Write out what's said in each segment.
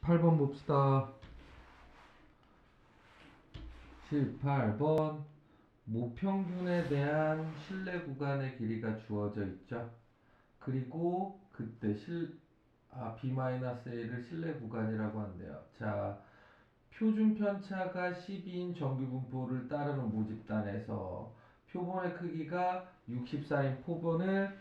18번 봅시다. 18번 모평균에 대한 실내 구간의 길이가 주어져 있죠. 그리고 그때 실, 아, B-A를 실내 구간이라고 한대요. 자, 표준 편차가 12인 정규 분포를 따르는 모집단에서 표본의 크기가 64인 포본을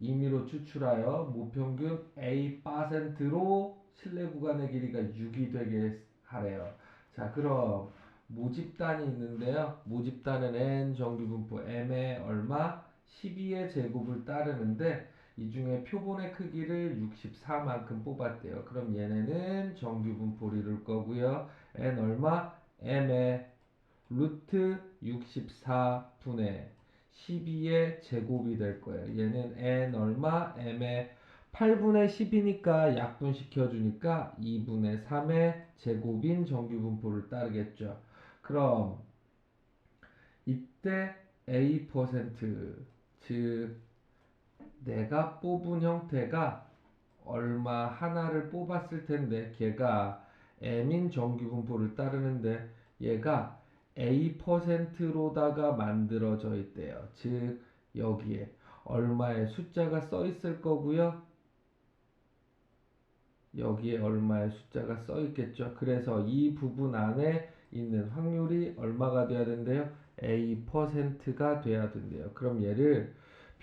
임의로 추출하여 모평균 A%로 실내 구간의 길이가 6이 되게 하래요. 자, 그럼 모집단이 있는데요. 모집단은 n 정규 분포 m의 얼마 12의 제곱을 따르는데 이 중에 표본의 크기를 64만큼 뽑았대요. 그럼 얘네는 정규 분포를 이룰 거고요. n 얼마? m의 루트 64분의 12의 제곱이 될 거예요. 얘는 n 얼마? m의 8분의 10이니까 약분시켜주니까 2분의 3의 제곱인 정규 분포를 따르겠죠. 그럼 이때 A%, 즉 내가 뽑은 형태가 얼마 하나를 뽑았을 텐데 걔가 m인 정규 분포를 따르는데 얘가 A%로다가 만들어져 있대요. 즉 여기에 얼마의 숫자가 써 있을 거고요. 여기에 얼마의 숫자가 써 있겠죠. 그래서 이 부분 안에 있는 확률이 얼마가 돼야 된대요? A%가 돼야 된대요. 그럼 얘를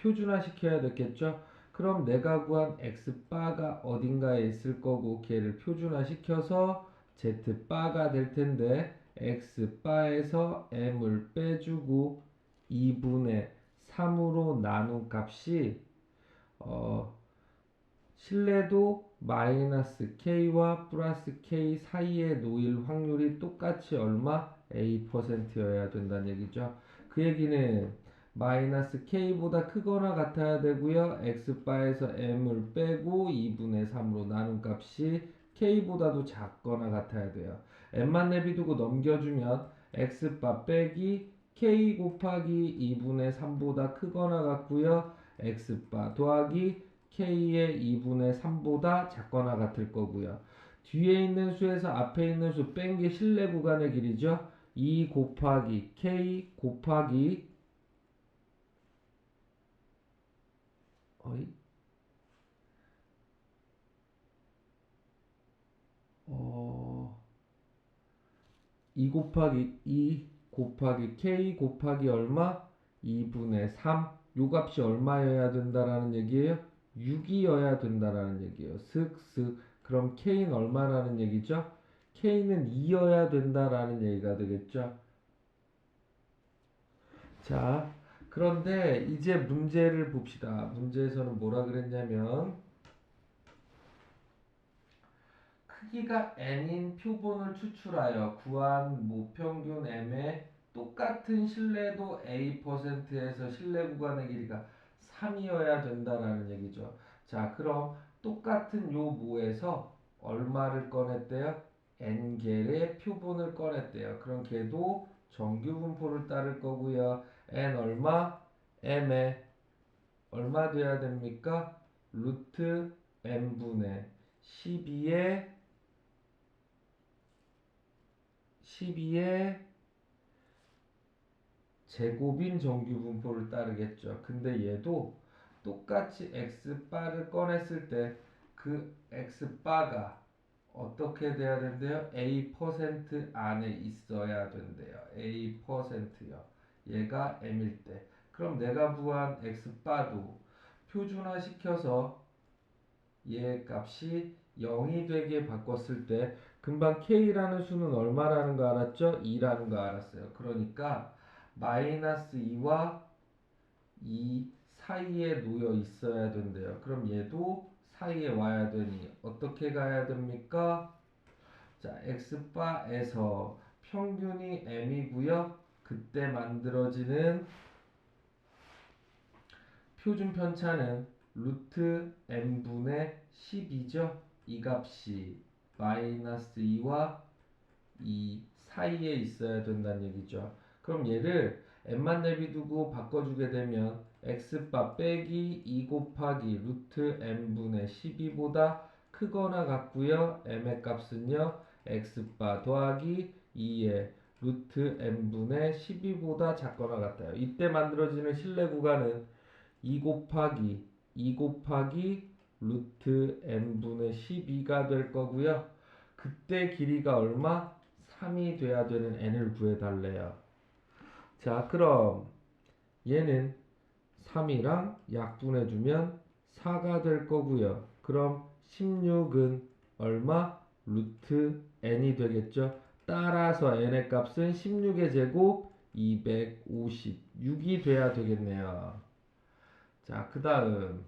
표준화 시켜야 되겠죠? 그럼 내가 구한 X바가 어딘가에 있을 거고 걔를 표준화 시켜서 Z바가 될 텐데 X바에서 M을 빼주고 2분의 3으로 나눈 값이 어, 실내도 마이너스 K와 플러스 K 사이에 놓일 확률이 똑같이 얼마? A%여야 된다는 얘기죠. 그 얘기는 마이너스 K보다 크거나 같아야 되고요. X바에서 M을 빼고 2분의 3으로 나눈 값이 K보다도 작거나 같아야 돼요. M만 내비두고 넘겨주면 X바 빼기 K 곱하기 2분의 3보다 크거나 같고요. X바 더하기 K의 2분의 3보다 작거나 같을 거고요. 뒤에 있는 수에서 앞에 있는 수 뺀 게 실내 구간의 길이죠. 2 곱하기 K 곱하기 어이? 어, 2 곱하기 2 곱하기 K 곱하기 얼마? 2분의 3. 요 값이 얼마여야 된다라는 얘기예요? 6이어야 된다라는 얘기예요. 슥슥. 그럼 K는 얼마라는 얘기죠? K는 2여야 된다라는 얘기가 되겠죠? 자, 그런데 이제 문제를 봅시다. 문제에서는 뭐라 그랬냐면 크기가 n인 표본을 추출하여 구한 모평균 m의 똑같은 실내도 a%에서 실내 구간의 길이가 3이어야 된다라는 얘기죠. 자, 그럼 똑같은 요 모에서 얼마를 꺼냈대요? n개의 표본을 꺼냈대요. 그럼 걔도 정규 분포를 따를 거고요. n 얼마? m에 얼마 돼야 됩니까? 루트 n분의 12의 12의 제곱인 정규 분포를 따르겠죠. 근데 얘도 똑같이 x바를 꺼냈을 때 그 x바가 어떻게 돼야 된대요? A% 안에 있어야 된대요. A%요. 얘가 m일 때. 그럼 내가 구한 x바도 표준화 시켜서 얘 값이 0이 되게 바꿨을 때 금방 k라는 수는 얼마라는 거 알았죠? 2라는 거 알았어요. 그러니까 마이너스 2와 2 사이에 놓여 있어야 된대요. 그럼 얘도 사이에 와야 되니 어떻게 가야 됩니까? 자, x바에서 평균이 m이고요. 그때 만들어지는 표준 편차는 루트 n분의 10이죠. 이 값이 마이너스 2와 2 사이에 있어야 된다는 얘기죠. 그럼 얘를 n만 내비두고 바꿔주게 되면 x바 빼기 2 곱하기 루트 n분의 12보다 크거나 같고요. m의 값은요. x바 더하기 2의 루트 n분의 12보다 작거나 같아요. 이때 만들어지는 실내 구간은 2 곱하기 2 곱하기 루트 n분의 12가 될 거고요. 그때 길이가 얼마? 3이 돼야 되는 n을 구해달래요. 자, 그럼 얘는 3이랑 약분해주면 4가 될 거고요. 그럼 16은 얼마? 루트 n이 되겠죠. 따라서 n의 값은 16의 제곱 256이 돼야 되겠네요. 자, 그 다음.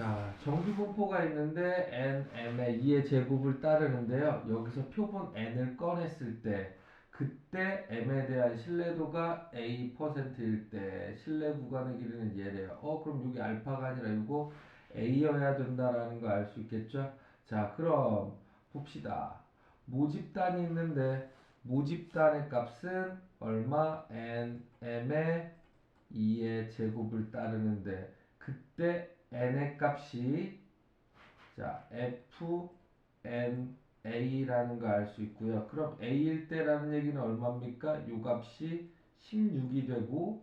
자, 정규 분포가 있는데 n, m의 2의 제곱을 따르는데요. 여기서 표본 n을 꺼냈을 때 그때 m에 대한 신뢰도가 a%일 때 신뢰 구간의 길이는 얘래요. 어, 그럼 여기 알파가 아니라 이거 a여야 된다라는 거알수 있겠죠? 자, 그럼 봅시다. 모집단이 있는데 모집단의 값은 얼마? n, m의 2의 제곱을 따르는데 그때 n의 값이 자 f n a라는 거 알 수 있고요. 그럼 a일 때라는 얘기는 얼마입니까? 요 값이 16이 되고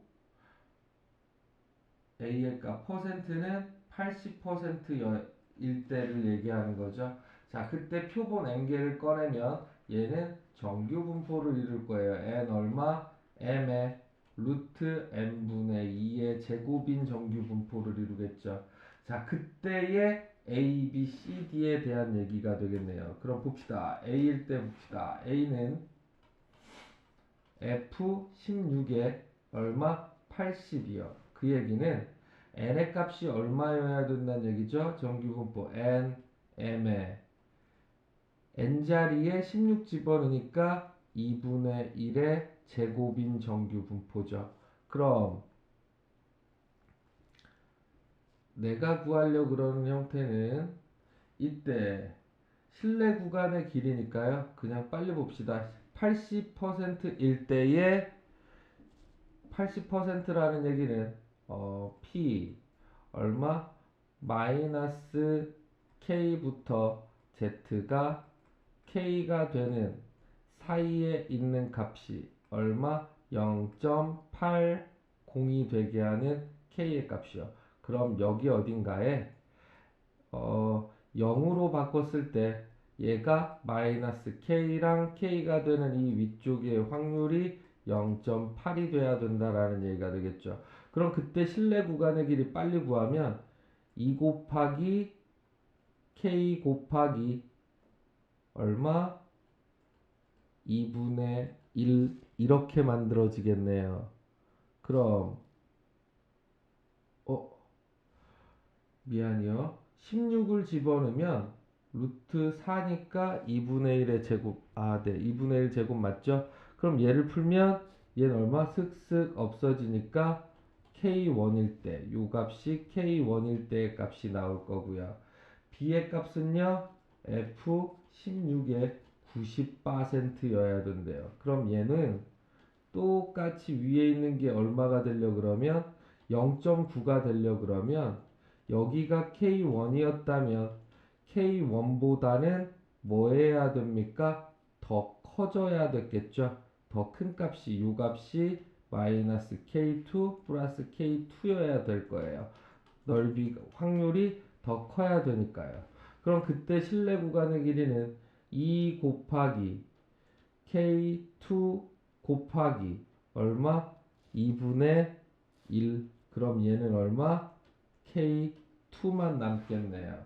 a의 값 퍼센트는 80%일 때를 얘기하는 거죠. 자, 그때 표본 n개를 꺼내면 얘는 정규 분포를 이룰 거예요. n 얼마? m의 루트 n분의 2의 제곱인 정규 분포를 이루겠죠. 자, 그때의 A, B, C, D에 대한 얘기가 되겠네요. 그럼 봅시다. A일 때 봅시다. A는 F16에 얼마? 80이요. 그 얘기는 n의 값이 얼마여야 된다는 얘기죠? 정규분포 n, m에 n자리에 16 집어넣으니까 2분의 1의 제곱인 정규분포죠. 그럼 내가 구하려고 그러는 형태는 이때 실내 구간의 길이니까요. 그냥 빨리 봅시다. 80%일 때에 80%라는 얘기는 어, P 얼마 마이너스 K부터 Z가 K가 되는 사이에 있는 값이 얼마 0.80이 되게 하는 K의 값이요. 그럼 여기 어딘가에 어, 0으로 바꿨을 때 얘가 마이너스 K랑 K가 되는 이 위쪽의 확률이 0.8이 돼야 된다라는 얘기가 되겠죠. 그럼 그때 실내 구간의 길이 빨리 구하면 2 곱하기 K 곱하기 얼마? 2분의 1 이렇게 만들어지겠네요. 그럼 어 미안해요. 16을 집어넣으면 루트 4니까 2분의 1의 제곱 아 네 2분의 1 제곱 맞죠? 그럼 얘를 풀면 얘는 얼마 슥슥 없어지니까 k1일 때 요 값이 k1일 때의 값이 나올 거고요. b의 값은요 f16의 90%여야 된대요. 그럼 얘는 똑같이 위에 있는 게 얼마가 되려 그러면 0.9가 되려 그러면 여기가 K1이었다면 K1보다는 뭐 해야 됩니까? 더 커져야 됐겠죠? 더 큰 값이 요 값이 마이너스 K2 플러스 K2여야 될 거예요. 넓이 확률이 더 커야 되니까요. 그럼 그때 실내 구간의 길이는 2 곱하기 K2 곱하기 얼마? 2분의 1 그럼 얘는 얼마? K2만 남겠네요.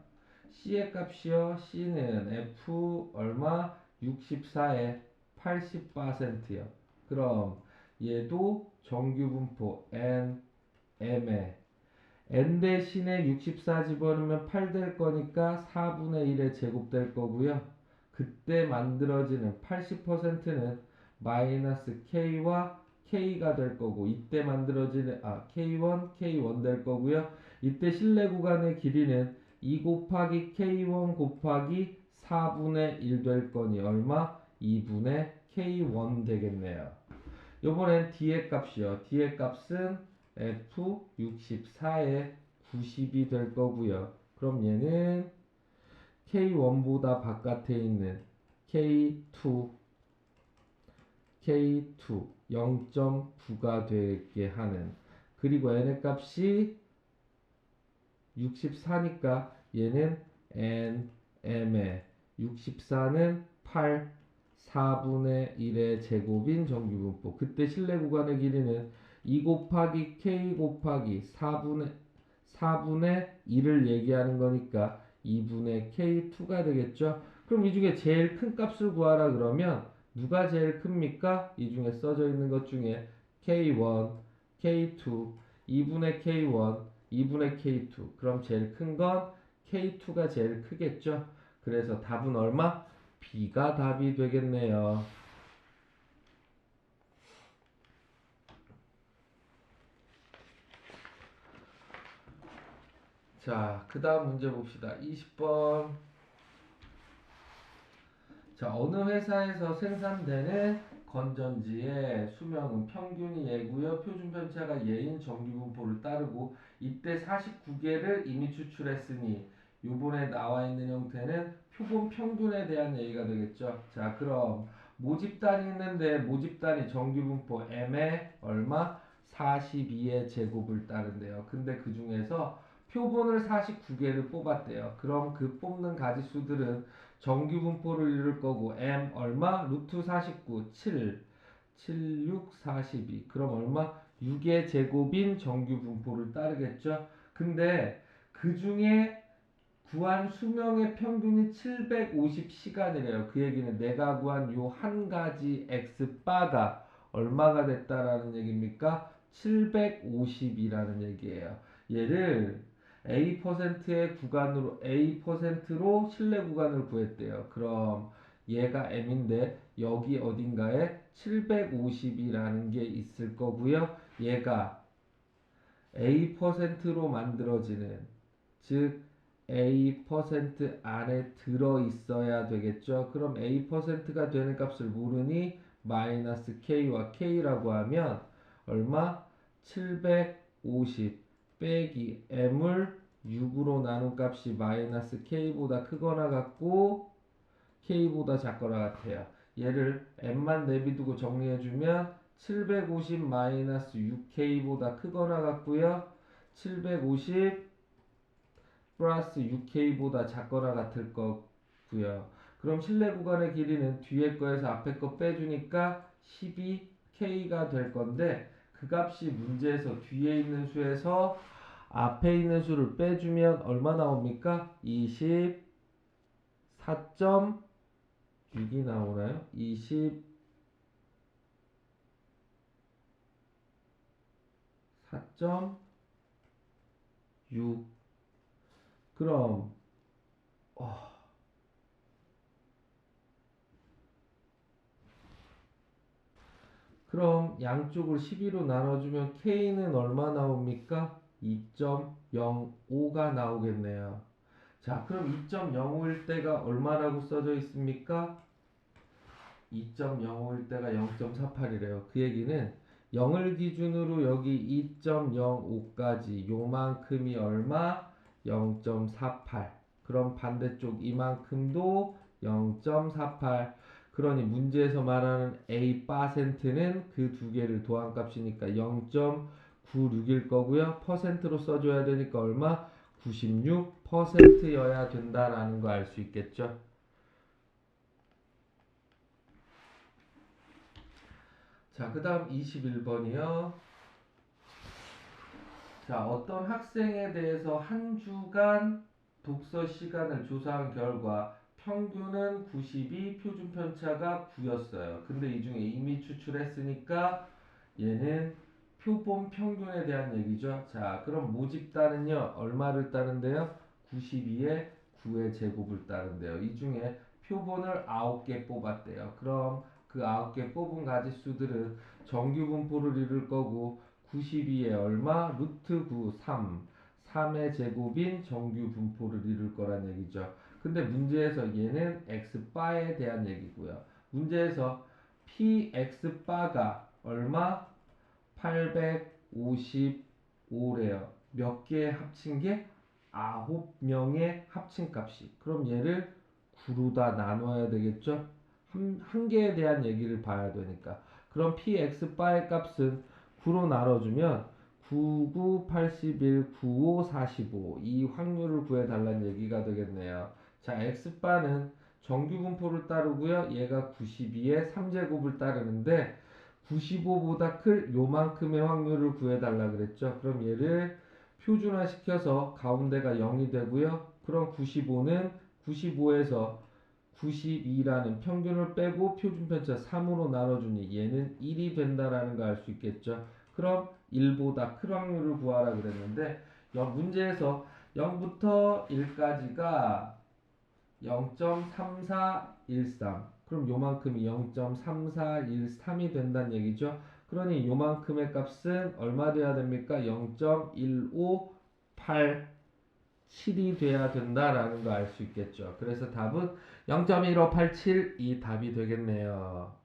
C의 값이요. C는 F 얼마? 64에 80%요. 그럼 얘도 정규 분포 N, M에 N 대신에 64 집어넣으면 8 될 거니까 4분의 1의 제곱 될 거고요. 그때 만들어지는 80%는 마이너스 K와 K가 될 거고 이때 만들어지는 아 K1, K1 될 거고요. 이때 실내 구간의 길이는 2 곱하기 K1 곱하기 4분의 1 될 거니 얼마? 2분의 K1 되겠네요. 요번엔 D의 값이요. D의 값은 F64의 90이 될 거고요. 그럼 얘는 K1보다 바깥에 있는 K2 K2 0.9가 되게 하는 그리고 n의 값이 64니까 얘는 n m에. 64는 8 4분의 1의 제곱인 정규분포. 그때 실내 구간의 길이는 2 곱하기 k 곱하기 4분의 4분의 1을 얘기하는 거니까 2분의 k2가 되겠죠? 그럼 이 중에 제일 큰 값을 구하라 그러면 누가 제일 큽니까? 이 중에 써져 있는 것 중에 K1, K2, 2분의 K1, 2분의 K2. 그럼 제일 큰 건 K2가 제일 크겠죠? 그래서 답은 얼마? B가 답이 되겠네요. 자, 그 다음 문제 봅시다. 20번. 자, 어느 회사에서 생산되는 건전지의 수명은 평균이 예고요. 표준 편차가 예인 정규 분포를 따르고 이때 49개를 이미 추출했으니 요번에 나와 있는 형태는 표본 평균에 대한 얘기가 되겠죠. 자, 그럼 모집단이 있는데 모집단이 정규 분포 m에 얼마? 42의 제곱을 따른대요. 근데 그 중에서 표본을 49개를 뽑았대요. 그럼 그 뽑는 가지수들은 정규 분포를 이룰 거고 m 얼마? 루트 49 7 7 6 42 그럼 얼마? 6의 제곱인 정규 분포를 따르겠죠. 근데 그 중에 구한 수명의 평균이 750시간이래요. 그 얘기는 내가 구한 요 한 가지 x 바가 얼마가 됐다라는 얘기입니까? 750이라는 얘기예요. 얘를 A%의 구간으로 A%로 실내 구간을 구했대요. 그럼 얘가 M인데 여기 어딘가에 750이라는 게 있을 거고요. 얘가 A%로 만들어지는 즉 A% 안에 들어 있어야 되겠죠. 그럼 A%가 되는 값을 모르니 마이너스 K와 K라고 하면 얼마? 750 빼기 m을 6으로 나눈 값이 마이너스 k보다 크거나 같고 k보다 작거나 같아요. 얘를 m만 내비두고 정리해주면 750 마이너스 6k보다 크거나 같고요. 750 플러스 6k보다 작거나 같을 거고요. 그럼 실내 구간의 길이는 뒤에 거에서 앞에 거 빼주니까 12k가 될 건데 그 값이 문제에서 뒤에 있는 수에서 앞에 있는 수를 빼주면 얼마 나옵니까? 24.6이 나오나요? 20 4.6 그럼 어, 그럼 양쪽을 12로 나눠주면 K는 얼마 나옵니까? 2.05가 나오겠네요. 자, 그럼 2.05일 때가 얼마라고 써져 있습니까? 2.05일 때가 0.48이래요. 그 얘기는 0을 기준으로 여기 2.05까지 요만큼이 얼마? 0.48. 그럼 반대쪽 이만큼도 0.48. 그러니 문제에서 말하는 A 빠센트는 그 두 개를 도한 값이니까 0.96일 거고요. 퍼센트로 써줘야 되니까 얼마? 96%여야 된다라는 거 알 수 있겠죠. 자, 그 다음 21번이요. 자, 어떤 학생에 대해서 한 주간 독서 시간을 조사한 결과 평균은 92, 표준 편차가 9였어요. 근데 이 중에 이미 추출했으니까 얘는 표본 평균에 대한 얘기죠. 자, 그럼 모집단은요, 얼마를 따른대요? 92에 9의 제곱을 따른대요. 이 중에 표본을 9개 뽑았대요. 그럼 그 9개 뽑은 가지수들은 정규 분포를 이룰 거고 92에 얼마? 루트 9, 3. 3의 제곱인 정규 분포를 이룰 거란 얘기죠. 근데 문제에서 얘는 x바에 대한 얘기고요. 문제에서 px바가 얼마? 855래요. 몇 개 합친 게 아홉 명의 합친 값이. 그럼 얘를 9로 다 나눠야 되겠죠? 한, 한 개에 대한 얘기를 봐야 되니까. 그럼 px 바의 값은 9로 나눠주면 9, 9, 81, 95, 45. 이 확률을 구해달라는 얘기가 되겠네요. 자, x바는 정규 분포를 따르고요. 얘가 92에 3제곱을 따르는데 95보다 클 요만큼의 확률을 구해달라 그랬죠. 그럼 얘를 표준화 시켜서 가운데가 0이 되고요. 그럼 95는 95에서 92라는 평균을 빼고 표준 편차 3으로 나눠주니 얘는 1이 된다라는 거알수 있겠죠. 그럼 1보다 큰 확률을 구하라 그랬는데 여 문제에서 0부터 1까지가 0.3413 그럼 요만큼이 0.3413이 된다는 얘기죠. 그러니 요만큼의 값은 얼마 돼야 됩니까? 0.1587이 돼야 된다라는 거 알 수 있겠죠. 그래서 답은 0.1587이 답이 되겠네요.